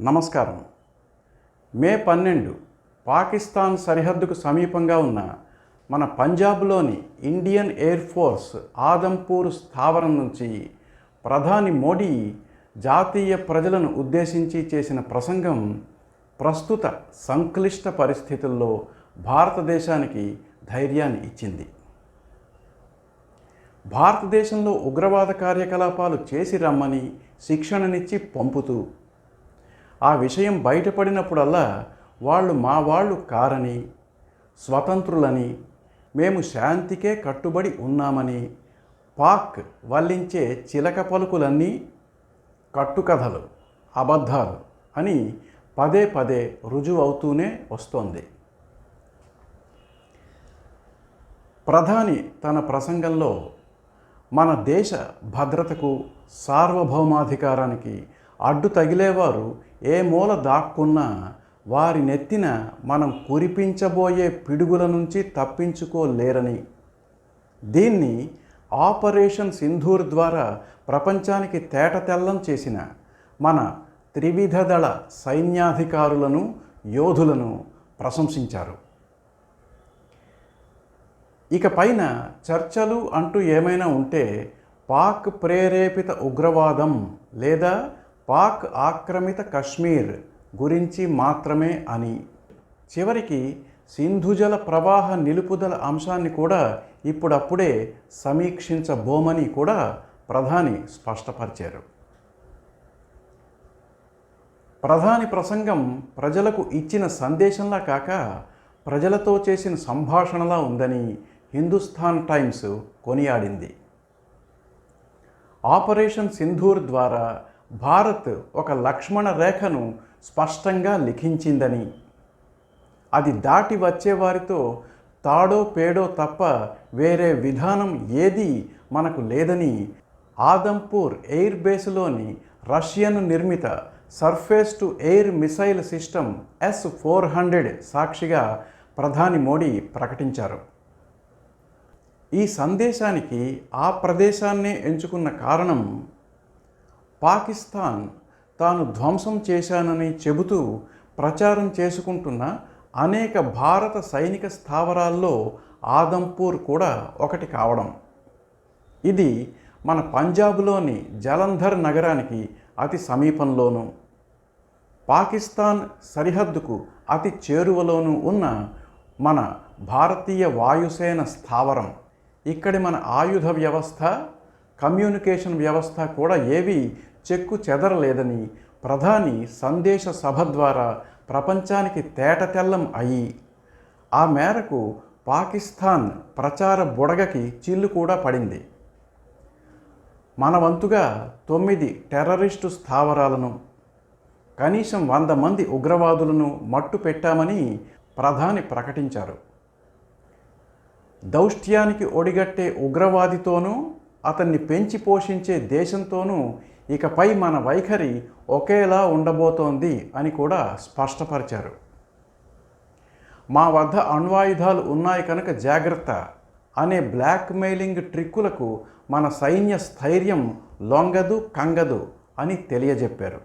నమస్కారం. మే పన్నెండు పాకిస్తాన్ సరిహద్దుకు సమీపంగా ఉన్న మన పంజాబ్లోని ఇండియన్ ఎయిర్ ఫోర్స్ ఆదంపూర్ స్థావరం నుంచి ప్రధాని మోడీ జాతీయ ప్రజలను ఉద్దేశించి చేసిన ప్రసంగం ప్రస్తుత సంక్లిష్ట పరిస్థితుల్లో భారతదేశానికి ధైర్యాన్ని ఇచ్చింది. భారతదేశంలో ఉగ్రవాద కార్యకలాపాలు చేసి రమ్మని శిక్షణనిచ్చి పంపుతూ ఆ విషయం బయటపడినప్పుడల్లా వాళ్ళు మా వాళ్ళు కారని స్వతంత్రులని మేము శాంతికే కట్టుబడి ఉన్నామని పాక్ వల్లించే చిలక పలుకులన్నీ కట్టుకథలు అబద్ధాలు అని పదే పదే రుజువవుతూనే వస్తోంది. ప్రధాని తన ప్రసంగంలో మన దేశ భద్రతకు సార్వభౌమాధికారానికి అడ్డు తగిలేవారు ఏ మూల దాక్కున్నా వారి నెత్తిన మనం కురిపించబోయే పిడుగుల నుంచి తప్పించుకోలేరని. దీన్ని ఆపరేషన్ సింధూర్ ద్వారా ప్రపంచానికి తేటతెల్లం చేసిన మన త్రివిధ దళ సైన్యాధికారులను యోధులను ప్రశంసించారు. ఇక పైన చర్చలు అంటూ ఏమైనా ఉంటే పాక్ ప్రేరేపిత ఉగ్రవాదం లేదా పాక్ ఆక్రమిత కశ్మీర్ గురించి మాత్రమే అని. చివరికి సింధుజల ప్రవాహ నిలుపుదల అంశాన్ని కూడా ఇప్పుడప్పుడే సమీక్షించబోమని కూడా ప్రధాని స్పష్టపరిచారు. ప్రధాని ప్రసంగం ప్రజలకు ఇచ్చిన సందేశంలా కాక ప్రజలతో చేసిన సంభాషణలా ఉందని హిందుస్థాన్ టైమ్స్ కొనియాడింది. ఆపరేషన్ సింధూర్ ద్వారా భారత్ ఒక లక్ష్మణ రేఖను స్పష్టంగా లిఖించిందని. అది దాటి వచ్చేవారితో తాడో పేడో తప్ప వేరే విధానం ఏది మనకు లేదని ఆదంపూర్ ఎయిర్ బేస్లోని రష్యన్ నిర్మిత surface to air missile system S four hundred సాక్షిగా ప్రధాని మోడీ ప్రకటించారు. ఈ సందేశానికి ఆ ప్రదేశాన్నే ఎంచుకున్న కారణం పాకిస్తాన్ తాను ధ్వంసం చేశానని చెబుతూ ప్రచారం చేసుకుంటున్న అనేక భారత సైనిక స్థావరాల్లో ఆదంపూర్ కూడా ఒకటి కావడం. ఇది మన పంజాబ్లోని జలంధర్ నగరానికి అతి సమీపంలోనూ పాకిస్తాన్ సరిహద్దుకు అతి చేరువలోనూ ఉన్న మన భారతీయ వాయుసేన స్థావరం. ఇక్కడి మన ఆయుధ వ్యవస్థ కమ్యూనికేషన్ వ్యవస్థ కూడా ఏవి చెక్కు చెదరలేదని ప్రధాని సందేశ సభ ద్వారా ప్రపంచానికి తేటతెల్లం అయి ఆ మేరకు పాకిస్తాన్ ప్రచార బుడగకి చిల్లు కూడా పడింది. మన వంతుగా తొమ్మిది టెర్రరిస్టు స్థావరాలను కనీసం వంద మంది ఉగ్రవాదులను మట్టు పెట్టామని ప్రధాని ప్రకటించారు. దౌష్ట్యానికి ఒడిగట్టే ఉగ్రవాదితోనూ అతన్ని పెంచి పోషించే దేశంతోనూ ఇకపై మన వైఖరి ఒకేలా ఉండబోతోంది అని కూడా స్పష్టపరిచారు. మా వద్ద అణ్వాయుధాలు ఉన్నాయి కనుక జాగ్రత్త అనే బ్లాక్మెయిలింగ్ ట్రిక్కులకు మన సైన్య స్థైర్యం లొంగదు కంగదు అని తెలియజెప్పారు.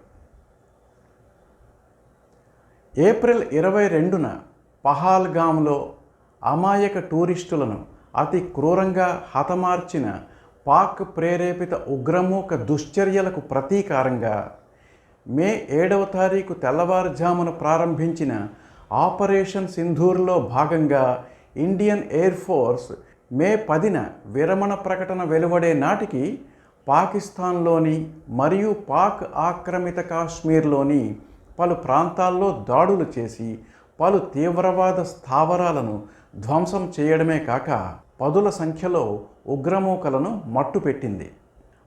ఏప్రిల్ ఇరవై రెండున పహాల్గామ్లో అమాయక టూరిస్టులను అతి క్రూరంగా హతమార్చిన పాక్ ప్రేరేపిత ఉగ్రమూక దుశ్చర్యలకు ప్రతీకారంగా మే ఏడవ తారీఖు తెల్లవారుజామున ప్రారంభించిన ఆపరేషన్ సింధూర్లో భాగంగా ఇండియన్ ఎయిర్ ఫోర్స్ మే పదిన విరమణ ప్రకటన వెలువడే నాటికి పాకిస్తాన్లోని మరియు పాక్ ఆక్రమిత కాశ్మీర్లోని పలు ప్రాంతాల్లో దాడులు చేసి పలు తీవ్రవాద స్థావరాలను ధ్వంసం చేయడమే కాక పదుల సంఖ్యలో ఉగ్రమూకలను మట్టుపెట్టింది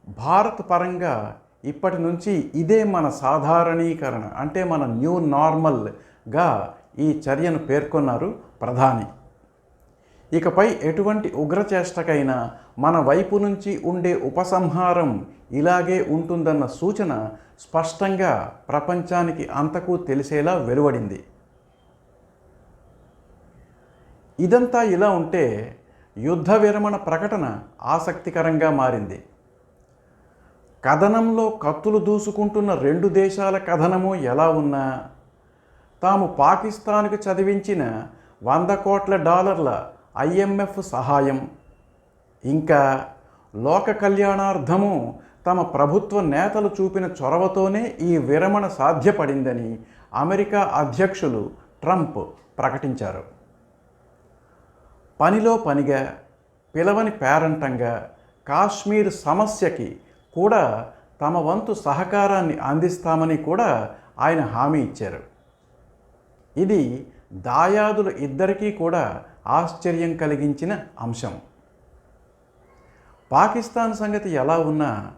భారత్ పరంగా ఇప్పటి నుంచి ఇదే మన సాధారణీకరణ అంటే మన న్యూ నార్మల్గా ఈ చర్యను పేర్కొన్నారు ప్రధాని. ఇకపై ఎటువంటి ఉగ్రచేష్టకైనా మన వైపు నుంచి ఉండే ఉపసంహారం ఇలాగే ఉంటుందన్న సూచన స్పష్టంగా ప్రపంచానికి అంతకు తెలిసేలా వెలువడింది. ఇదంతా ఇలా ఉంటే యుద్ధ విరమణ ప్రకటన ఆసక్తికరంగా మారింది. కథనంలో కత్తులు దూసుకుంటున్న రెండు దేశాల కథనము ఎలా ఉన్నా తాము పాకిస్తాన్కు చదివించిన వంద కోట్ల డాలర్ల ఐఎంఎఫ్ సహాయం ఇంకా లోక కళ్యాణార్థము తమ ప్రభుత్వ నేతలు చూపిన చొరవతోనే ఈ విరమణ సాధ్యపడిందని అమెరికా అధ్యక్షులు ట్రంప్ ప్రకటించారు. పనిలో పనిగా పిలవని పేరంటంగా కాశ్మీర్ సమస్యకి కూడా తమ వంతు సహకారాన్ని అందిస్తామని కూడా ఆయన హామీ ఇచ్చారు. ఇది దాయాదుల ఇద్దరికీ కూడా ఆశ్చర్యం కలిగించిన అంశం. పాకిస్తాన్ సంగతి ఎలా ఉన్నా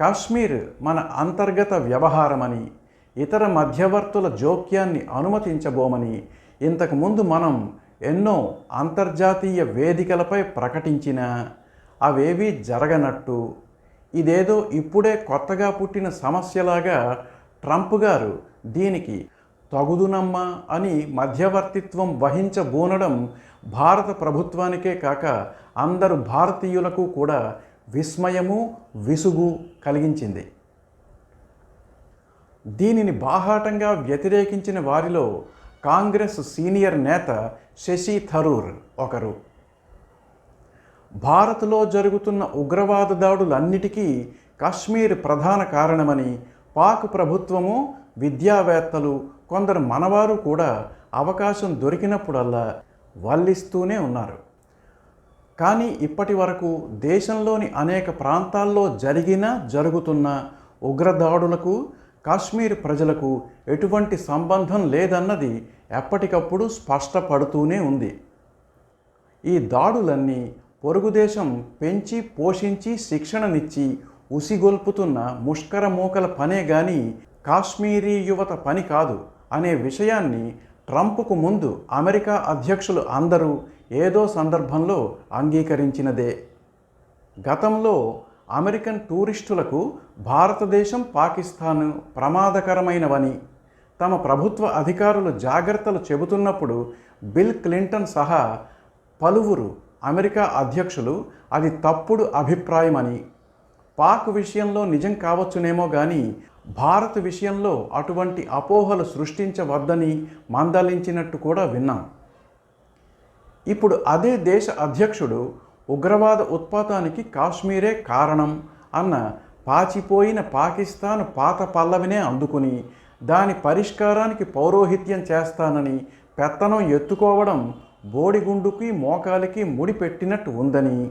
కాశ్మీర్ మన అంతర్గత వ్యవహారమని ఇతర మధ్యవర్తుల జోక్యాన్ని అనుమతించబోమని ఇంతకుముందు మనం ఎన్నో అంతర్జాతీయ వేదికలపై ప్రకటించినా అవేవీ జరగనట్టు. ఇదేదో ఇప్పుడే కొత్తగా పుట్టిన సమస్యలాగా ట్రంప్ గారు దీనికి తగుదునమ్మా అని మధ్యవర్తిత్వం వహించబూనడం భారత ప్రభుత్వానికే కాక అందరు భారతీయులకు కూడా విస్మయము విసుగు కలిగించింది. దీనిని బాహాటంగా వ్యతిరేకించిన వారిలో కాంగ్రెస్ సీనియర్ నేత శశి థరూర్ ఒకరు. భారత్లో జరుగుతున్న ఉగ్రవాద దాడులన్నిటికీ కాశ్మీర్ ప్రధాన కారణమని పాక్ ప్రభుత్వము విద్యావేత్తలు కొందరు మనవారు కూడా అవకాశం దొరికినప్పుడల్లా వల్లిస్తూనే ఉన్నారు. కానీ ఇప్పటి వరకు దేశంలోని అనేక ప్రాంతాల్లో జరిగిన జరుగుతున్న ఉగ్రదాడులకు కాశ్మీర్ ప్రజలకు ఎటువంటి సంబంధం లేదన్నది ఎప్పటికప్పుడు స్పష్టపడుతూనే ఉంది. ఈ దాడులన్నీ పొరుగుదేశం పెంచి పోషించి శిక్షణనిచ్చి ఉసిగొల్పుతున్న ముష్కర మూకల పనే గాని కాశ్మీరీ యువత పని కాదు అనే విషయాన్ని ట్రంప్కు ముందు అమెరికా అధ్యక్షులు అందరూ ఏదో సందర్భంలో అంగీకరించినదే. గతంలో అమెరికన్ టూరిస్టులకు భారతదేశం పాకిస్తాన్ ప్రమాదకరమైనవని తమ ప్రభుత్వ అధికారులు జాగ్రత్తలు చెబుతున్నప్పుడు బిల్ క్లింటన్ సహా పలువురు అమెరికా అధ్యక్షులు అది తప్పుడు అభిప్రాయమని పాక్ విషయంలో నిజం కావచ్చునేమో కానీ భారత్ విషయంలో అటువంటి అపోహలు సృష్టించవద్దని మందలించినట్టు కూడా విన్నాం. ఇప్పుడు అదే దేశ అధ్యక్షుడు ఉగ్రవాద ఉత్పాతానికి కాశ్మీరే కారణం అన్న పాచిపోయిన పాకిస్తాన్ పాత పల్లవినే అందుకుని దాని పరిష్కారానికి పౌరోహిత్యం చేస్తానని పెత్తనం ఎత్తుకోవడం బోడిగుండుకి మోకాలికి ముడిపెట్టినట్టు ఉందని.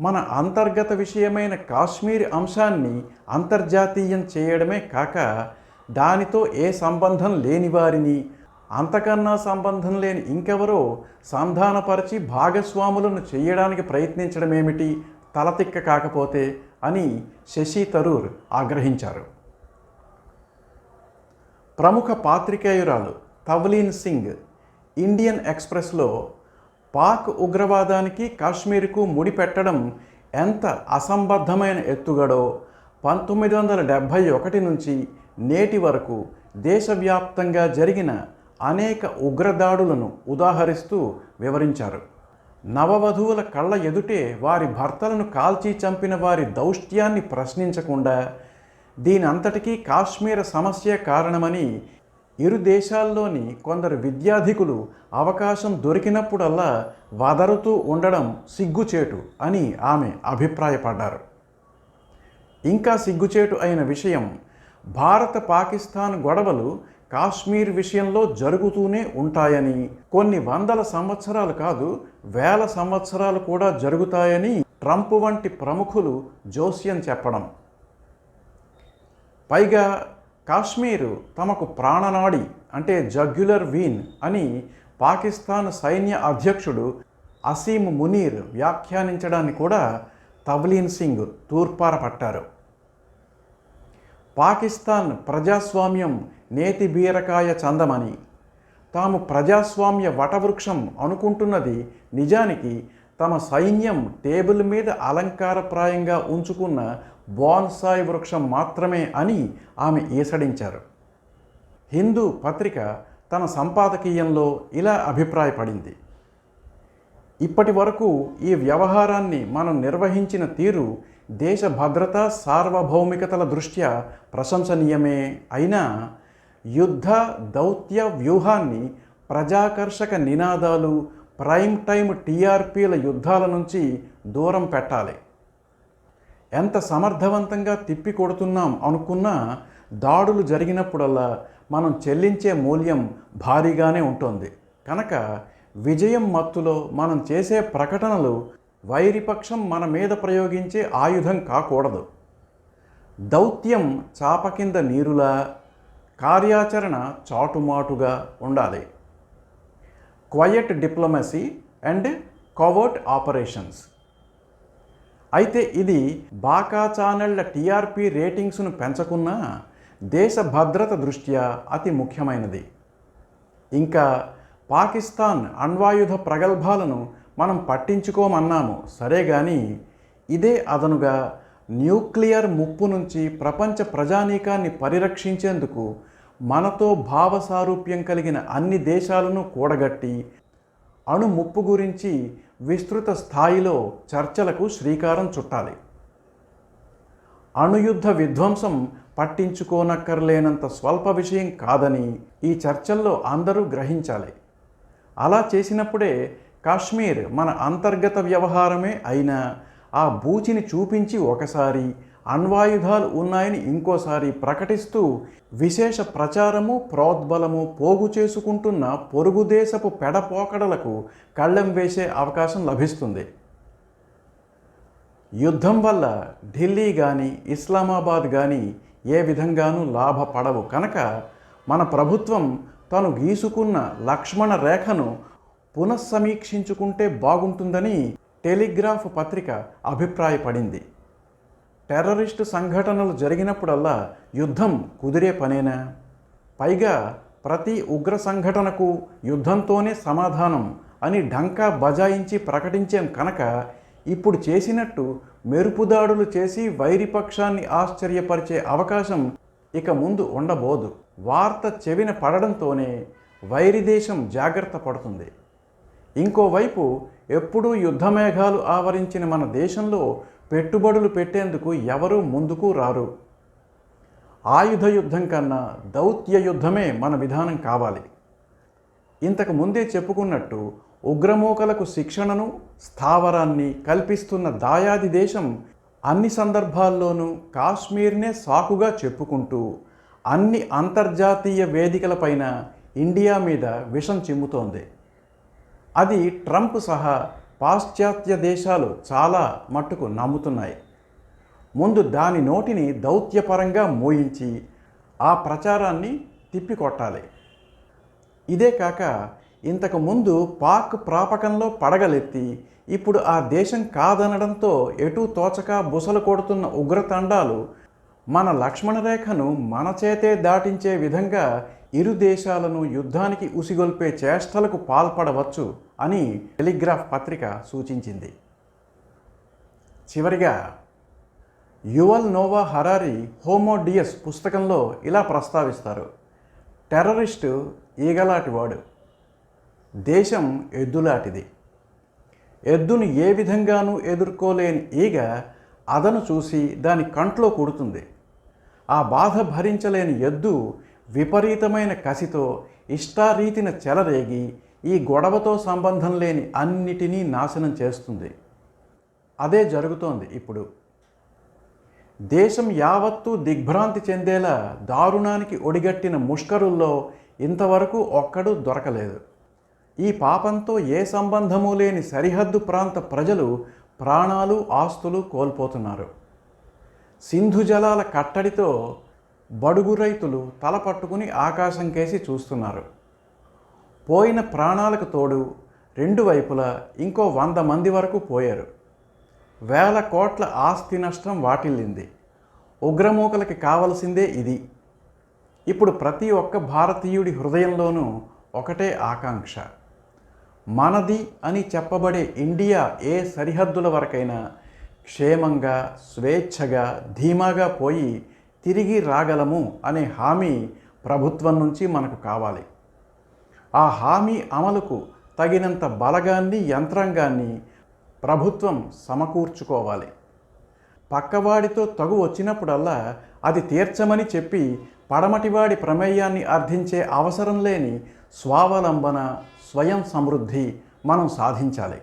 మన అంతర్గత విషయమైన కాశ్మీర్ అంశాన్ని అంతర్జాతీయం చేయడమే కాక దానితో ఏ సంబంధం లేని వారిని అంతకన్నా సంబంధం లేని ఇంకెవరో సంధానపరిచి భాగస్వాములను చేయడానికి ప్రయత్నించడమేమిటి తలతిక్క కాకపోతే అని శశి తరూర్ ఆగ్రహించారు. ప్రముఖ పాత్రికేయురాలు తవ్లీన్ సింగ్ ఇండియన్ ఎక్స్ప్రెస్లో పాక్ ఉగ్రవాదానికి కాశ్మీర్కు ముడిపెట్టడం ఎంత అసంబద్ధమైన ఎత్తుగడో పంతొమ్మిది వందల డెబ్భై ఒకటి నుంచి నేటి వరకు దేశవ్యాప్తంగా జరిగిన అనేక ఉగ్రదాడులను ఉదాహరిస్తూ వివరించారు. నవవధువుల కళ్ళ ఎదుటే వారి భర్తలను కాల్చి చంపిన వారి దౌష్ట్యాన్ని ప్రశ్నించకుండా దీనంతటికీ కాశ్మీర సమస్య కారణమని ఇరు దేశాల్లోని కొందరు విద్యాధికులు అవకాశం దొరికినప్పుడల్లా వదరుతూ ఉండడం సిగ్గుచేటు అని ఆమె అభిప్రాయపడ్డారు. ఇంకా సిగ్గుచేటు అయిన విషయం భారత పాకిస్తాన్ గొడవలు కాశ్మీర్ విషయంలో జరుగుతూనే ఉంటాయని కొన్ని వందల సంవత్సరాలు కాదు వేల సంవత్సరాలు కూడా జరుగుతాయని ట్రంప్ వంటి ప్రముఖులు జోస్యం చెప్పడం. పైగా కాశ్మీరు తమకు ప్రాణనాడి అంటే జగ్యులర్ వీన్ అని పాకిస్తాన్ సైన్య అధ్యక్షుడు అసీం మునీర్ వ్యాఖ్యానించడాన్ని కూడా తవ్లీన్ సింగ్ తూర్పార పట్టారు పాకిస్తాన్ ప్రజాస్వామ్యం నేతి బీరకాయ చందమని తాము ప్రజాస్వామ్య వటవృక్షం అనుకుంటున్నది నిజానికి తమ సైన్యం టేబుల్ మీద అలంకారప్రాయంగా ఉంచుకున్న బోన్సాయి వృక్షం మాత్రమే అని ఆమె ఈసడించారు హిందూ పత్రిక తన సంపాదకీయంలో ఇలా అభిప్రాయపడింది. ఇప్పటి వరకు ఈ వ్యవహారాన్ని మనం నిర్వహించిన తీరు దేశ భద్రత సార్వభౌమికతల దృష్ట్యా ప్రశంసనీయమే అయినా యుద్ధ దౌత్య వ్యూహాన్ని ప్రజాకర్షక నినాదాలు ప్రైమ్ టైమ్ టీఆర్పీల యుద్ధాల నుంచి దూరం పెట్టాలి. ఎంత సమర్థవంతంగా తిప్పి కొడుతున్నాం అనుకున్నా దాడులు జరిగినప్పుడల్లా మనం చెల్లించే మూల్యం భారీగానే ఉంటుంది. కనుక విజయం మత్తులో మనం చేసే ప్రకటనలు వైరిపక్షం మన మీద ప్రయోగించే ఆయుధం కాకూడదు. దౌత్యం చాప కింద నీరులా కార్యాచరణ చాటుమాటుగా ఉండాలి. Quiet diplomacy and covert operations. అయితే ఇది బాకా ఛానళ్ళ టీఆర్పీ రేటింగ్స్ను పెంచకున్నా దేశ భద్రత దృష్ట్యా అతి ముఖ్యమైనది. ఇంకా పాకిస్తాన్ అణ్వాయుధ ప్రగల్భాలను మనం పట్టించుకోమన్నాము. సరే కానీ ఇదే అదనుగా న్యూక్లియర్ ముప్పు నుంచి ప్రపంచ ప్రజానీకాన్ని పరిరక్షించేందుకు మనతో భావసారూప్యం కలిగిన అన్ని దేశాలను కూడగట్టి అణు ముప్పు గురించి విస్తృత స్థాయిలో చర్చలకు శ్రీకారం చుట్టాలి. అణుయుద్ధ విధ్వంసం పట్టించుకోనక్కర్లేనంత స్వల్ప విషయం కాదని ఈ చర్చల్లో అందరూ గ్రహించాలి. అలా చేసినప్పుడే కాశ్మీర్ మన అంతర్గత వ్యవహారమే అయినా ఆ బూచిని చూపించి ఒకసారి అణ్వాయుధాలు ఉన్నాయని ఇంకోసారి ప్రకటిస్తూ విశేష ప్రచారము ప్రోద్బలము పోగు చేసుకుంటున్న పొరుగు దేశపు పెడపోకడలకు కళ్ళెం వేసే అవకాశం లభిస్తుంది. యుద్ధం వల్ల ఢిల్లీ కానీ ఇస్లామాబాద్ కానీ ఏ విధంగానూ లాభపడవు. కనుక మన ప్రభుత్వం తను గీసుకున్న లక్ష్మణ రేఖను పునఃసమీక్షించుకుంటే బాగుంటుందని టెలిగ్రాఫ్ పత్రిక అభిప్రాయపడింది. టెర్రరిస్టు సంఘటనలు జరిగినప్పుడల్లా యుద్ధం కుదిరే పనేనా? పైగా ప్రతి ఉగ్ర సంఘటనకు యుద్ధంతోనే సమాధానం అని ఢంకా బజాయించి ప్రకటించాం కనుక ఇప్పుడు చేసినట్టు మెరుపుదాడులు చేసి వైరిపక్షాన్ని ఆశ్చర్యపరిచే అవకాశం ఇక ముందు ఉండబోదు. వార్త చెవిన పడడంతోనే వైరి దేశం జాగ్రత్త పడుతుంది. ఇంకోవైపు ఎప్పుడూ యుద్ధమేఘాలు ఆవరించిన మన దేశంలో పెట్టుబడులు పెట్టేందుకు ఎవరూ ముందుకు రారు. ఆయుధ యుద్ధం కన్నా దౌత్య యుద్ధమే మన విధానం కావాలి. ఇంతకు ముందే చెప్పుకున్నట్టు ఉగ్రమూకలకు శిక్షణను స్థావరాన్ని కల్పిస్తున్న దాయాది దేశం అన్ని సందర్భాల్లోనూ కాశ్మీర్నే సాకుగా చెప్పుకుంటూ అన్ని అంతర్జాతీయ వేదికలపైన ఇండియా మీద విషం చిమ్ముతోంది. అది ట్రంప్ సహా పాశ్చాత్య దేశాలు చాలా మట్టుకు నమ్ముతున్నాయి. ముందు దాని నోటిని దౌత్యపరంగా మోయించి ఆ ప్రచారాన్ని తిప్పికొట్టాలి. ఇదే కాక ఇంతకు ముందు పాక్ ప్రాపకంలో పడగలెత్తి ఇప్పుడు ఆ దేశం కాదనడంతో ఎటూ తోచక బుసలు కొడుతున్న ఉగ్రతండాలు మన లక్ష్మణ రేఖను మన చేతే దాటించే విధంగా ఇరు దేశాలను యుద్ధానికి ఉసిగొల్పే చేష్టలకు పాల్పడవచ్చు అని టెలిగ్రాఫ్ పత్రిక సూచించింది. చివరిగా యువల్ నోవా హరారి హోమోడియస్ పుస్తకంలో ఇలా ప్రస్తావిస్తారు. టెర్రరిస్టు ఈగలాటివాడు దేశం ఎద్దులాటిది. ఎద్దును ఏ విధంగానూ ఎదుర్కోలేని ఈగ అదను చూసి దాని కంట్లో కుడుతుంది. ఆ బాధ భరించలేని ఎద్దు విపరీతమైన కసితో ఇష్టారీతిన చెలరేగి ఈ గొడవతో సంబంధం లేని అన్నిటినీ నాశనం చేస్తుంది. అదే జరుగుతోంది ఇప్పుడు. దేశం యావత్తూ దిగ్భ్రాంతి చెందేలా దారుణానికి ఒడిగట్టిన ముష్కరుల్లో ఇంతవరకు ఒక్కడూ దొరకలేదు. ఈ పాపంతో ఏ సంబంధము లేని సరిహద్దు ప్రాంత ప్రజలు ప్రాణాలు ఆస్తులు కోల్పోతున్నారు. సింధు జలాల కట్టడితో బడుగు రైతులు తల పట్టుకుని ఆకాశం కేసి చూస్తున్నారు. పోయిన ప్రాణాలకు తోడు రెండు వైపులా ఇంకో వంద మంది వరకు పోయారు. వేల కోట్ల ఆస్తి నష్టం వాటిల్లింది. ఉగ్రమూకలకి కావలసిందే ఇది. ఇప్పుడు ప్రతి ఒక్క భారతీయుడి హృదయంలోనూ ఒకటే ఆకాంక్ష. మనది అని చెప్పబడే ఇండియా ఏ సరిహద్దుల వరకైనా క్షేమంగా స్వేచ్ఛగా ధీమాగా పోయి తిరిగి రాగలము అనే హామీ ప్రభుత్వం నుంచి మనకు కావాలి. ఆ హామీ అమలుకు తగినంత బలగాన్ని యంత్రాంగాన్ని ప్రభుత్వం సమకూర్చుకోవాలి. పక్కవాడితో తగు వచ్చినప్పుడల్లా అది తీర్చమని చెప్పి పడమటివాడి ప్రమేయాన్ని అర్థించే అవసరం లేని స్వావలంబన స్వయం సమృద్ధి మనం సాధించాలి.